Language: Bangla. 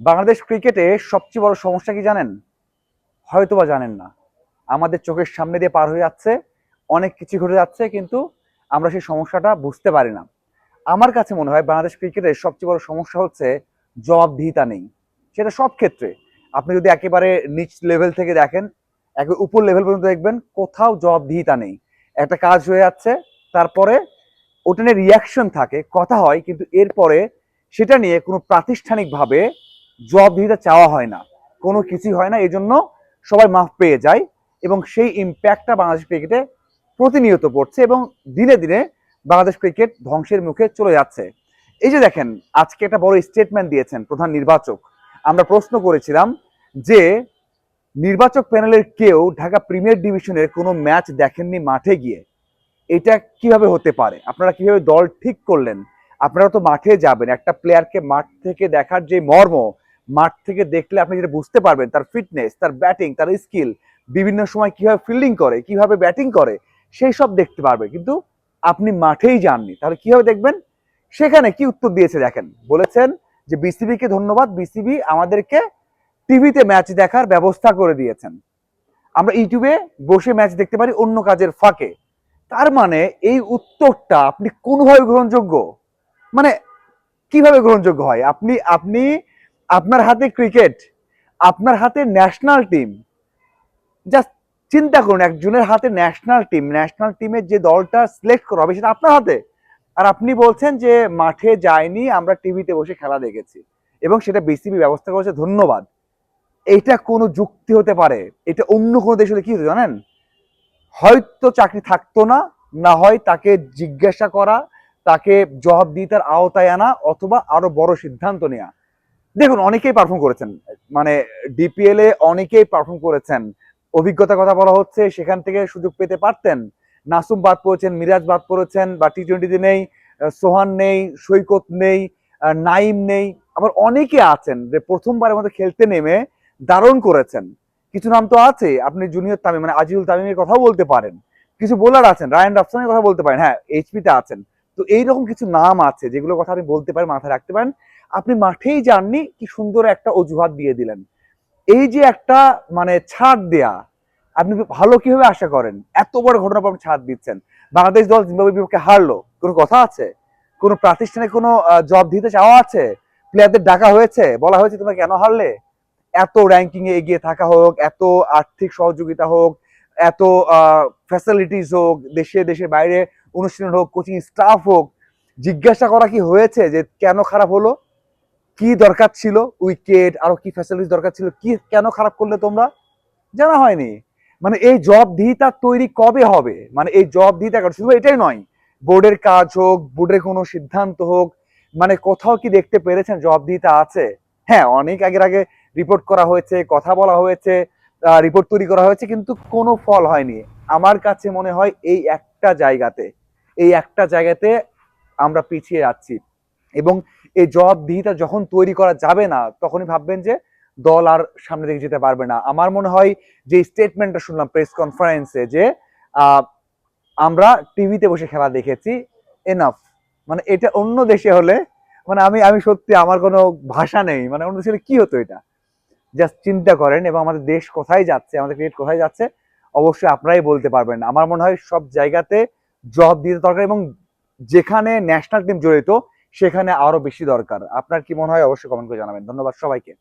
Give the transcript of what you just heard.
বাংলাদেশ ক্রিকেটে সবচেয়ে বড় সমস্যা কি জানেন? হয়তোবা জানেন না। আমাদের চোখের সামনে দিয়ে পার হয়ে যাচ্ছে, অনেক কিছু ঘটে যাচ্ছে, কিন্তু আমরা সেই সমস্যাটা বুঝতে পারি না। আমার কাছে মনে হয় বাংলাদেশ ক্রিকেটের সবচেয়ে বড় সমস্যা হচ্ছে জবাবদিহিতা নেই। সেটা সব ক্ষেত্রে। আপনি যদি একেবারে নিচ লেভেল থেকে দেখেন, একেবারে উপর লেভেল পর্যন্ত দেখবেন, কোথাও জবাবদিহিতা নেই। একটা কাজ হয়ে যাচ্ছে, তারপরে ওটা নিয়ে রিয়াকশন থাকে, কথা হয়, কিন্তু এরপরে সেটা নিয়ে কোনো প্রাতিষ্ঠানিকভাবে জবাবদিহিতা চাওয়া হয় না। কোনো কিছুই হয় না এই জন্য সবাই মাফ পেয়ে যায় এবং সেই ইম্প্যাক্টটা বাংলাদেশ ক্রিকেটে প্রতিনিয়ত পড়ছে এবং দিনে দিনে বাংলাদেশ ক্রিকেট ধ্বংসের মুখে চলে যাচ্ছে। এই যে দেখেন, আজকে একটা বড় স্টেটমেন্ট দিয়েছেন প্রধান নির্বাচক। আমরা প্রশ্ন করেছিলাম যে, নির্বাচক প্যানেলের কেউ ঢাকা প্রিমিয়ার ডিভিশনের কোনো ম্যাচ দেখেননি মাঠে গিয়ে। এটা কীভাবে হতে পারে? আপনারা কীভাবে দল ঠিক করলেন? আপনারা তো মাঠে যাবেন। একটা প্লেয়ারকে মাঠ থেকে দেখার যে মর্ম মাঠ থেকে দেখলে আপনি যেটা বুঝতে পারবেন, তার ফিটনেস তার ব্যাটিং তার স্কিল বিভিন্ন সময় কীভাবে ফিল্ডিং করে, কীভাবে ব্যাটিং করে, সেই সব দেখতে পারবে। কিন্তু আপনি মাঠেই যাননি, তাহলে কীভাবে দেখবেন? সেখানে কি উত্তর দিয়েছে দেখেন। বলেছেন যে বিসিবিকে ধন্যবাদ বিসিবি আমাদেরকে টিভিতে ম্যাচ দেখার ব্যবস্থা করে দিয়েছেন। আমরা ইউটিউবে বসে ম্যাচ দেখতে পারি অন্য কাজের ফাঁকে। তার মানে এই উত্তরটা আপনি কোনোভাবে গ্রহণযোগ্য? মানে কীভাবে গ্রহণযোগ্য হয়? আপনি আপনি আপনার হাতে ক্রিকেট আপনার হাতে ন্যাশনাল টিম জাস্ট চিন্তা করুন, একজনের হাতে ন্যাশনাল টিম ন্যাশনাল টিমের যে দলটা সিলেক্ট করা হবে সেটা আপনার হাতে। আর আপনি বলছেন যে মাঠে যায়নি, আমরা টিভিতে বসে খেলা দেখেছি এবং সেটা বিসিবি ব্যবস্থা করেছে, ধন্যবাদ। এটা কোনো যুক্তি হতে পারে? এটা অন্য কোনো দেশ হলে কি হতো জানেন? হয়তো চাকরি থাকতো না না হয় তাকে জিজ্ঞাসা করা, তাকে জবাবদিহিতার আওতায় আনা অথবা আরও বড় সিদ্ধান্ত নেওয়া দেখুন, অনেকেই পারফর্ম করেছেন। মানে ডিপিএল এ অনেকেই পারফর্ম করেছেন। অভিজ্ঞতার কথা বলা হচ্ছে, সেখান থেকে সুযোগ পেতে পারতেন। নাসুম বাদ পড়েছেন, মিরাজ বাদ পড়েছেন, বা টি টোয়েন্টিতে নেই সোহান নেই, সৈকত নেই নাইম নেই। আবার অনেকে আছেন যে প্রথমবারের মতো খেলতে নেমে দারুণ করেছেন। কিছু নাম তো আছে, আপনি জুনিয়র তামিম মানে আজিজুল তামিমের কথাও বলতে পারেন। কিছু বোলার আছেন রায়ান রাফসানের কথা বলতে পারেন। হ্যাঁ এইচপিতে আছেন। তো এইরকম কিছু নাম আছে, যেগুলোর কথা আপনি বলতে পারেন, মাথায় রাখতে পারেন। আপনি মাঠেই যাননি, কি সুন্দর একটা অজুহাত দিয়ে দিলেন। এই যে একটা মানে ছাড় দেয়া, আপনি ভালো কীভাবে আশা করেন? এত বড় ঘটনার পর ছাড় দিচ্ছেন। বাংলাদেশ দল জিম্বাবুয়ের বিপক্ষে হারলো। কোনো কথা আছে? কোনো প্রাতিষ্ঠানিক কোনো জব দিতে চাওয়া আছে? প্লেয়ারদের ডাকা হয়েছে? বলা হয়েছে তোমরা কেন হারলে? এত র্যাঙ্কিং এ এগিয়ে থাকা হোক, এত আর্থিক সহযোগিতা হোক, এত ফ্যাসিলিটিস হোক, দেশে, দেশের বাইরে অনুষ্ঠান হোক কোচিং স্টাফ হোক, জিজ্ঞাসা করা কি হয়েছে যে কেন খারাপ হলো? কি দরকার ছিল? উইকেট, আরও কি ফ্যাসিলিটি দরকার ছিল? কি কেন খারাপ করলে তোমরা? জানা হয়নি। মানে এই জব দিহিতা তৈরি কবে হবে? মানে এই জব দিহিতা শুধু এটাই নয়। বোর্ডের কাজ হোক, বোর্ডের কোনো সিদ্ধান্ত হোক মানে কোথাও কি দেখতে পেরেছেন জব দিহিতা আছে? হ্যাঁ অনেক আগের আগে রিপোর্ট করা হয়েছে, কথা বলা হয়েছে রিপোর্ট তৈরি করা হয়েছে, কিন্তু কোনো ফল হয়নি। আমার কাছে মনে হয় এই একটা জায়গাতে, এই একটা জায়গাতে আমরা পিছিয়ে যাচ্ছি এবং এই জবাবদিহিতা যখন তৈরি করা যাবে না, তখনই ভাববেন যে দল আর সামনে দিকে যেতে পারবে না। আমার মনে হয় যে স্টেটমেন্টটা শুনলাম প্রেস কনফারেন্সে যে আমরা টিভিতে বসে খেলা দেখেছি এনাফ মানে এটা অন্য দেশে হলে মানে আমি আমি সত্যি আমার কোনো ভাষা নেই মানে অন্য দেশে কি হতো এটা? জাস্ট চিন্তা করেন এবং আমাদের দেশ কোথায় যাচ্ছে, আমাদের ক্রিকেট কোথায় যাচ্ছে, অবশ্যই আপনারাই বলতে পারবেন। আমার মনে হয় সব জায়গাতে জব দিতে দরকার এবং যেখানে ন্যাশনাল টিম জড়িত সেখানে আরও বেশি দরকার। আপনার কি মনে হয় অবশ্যই কমেন্ট করে জানাবেন। ধন্যবাদ সবাইকে।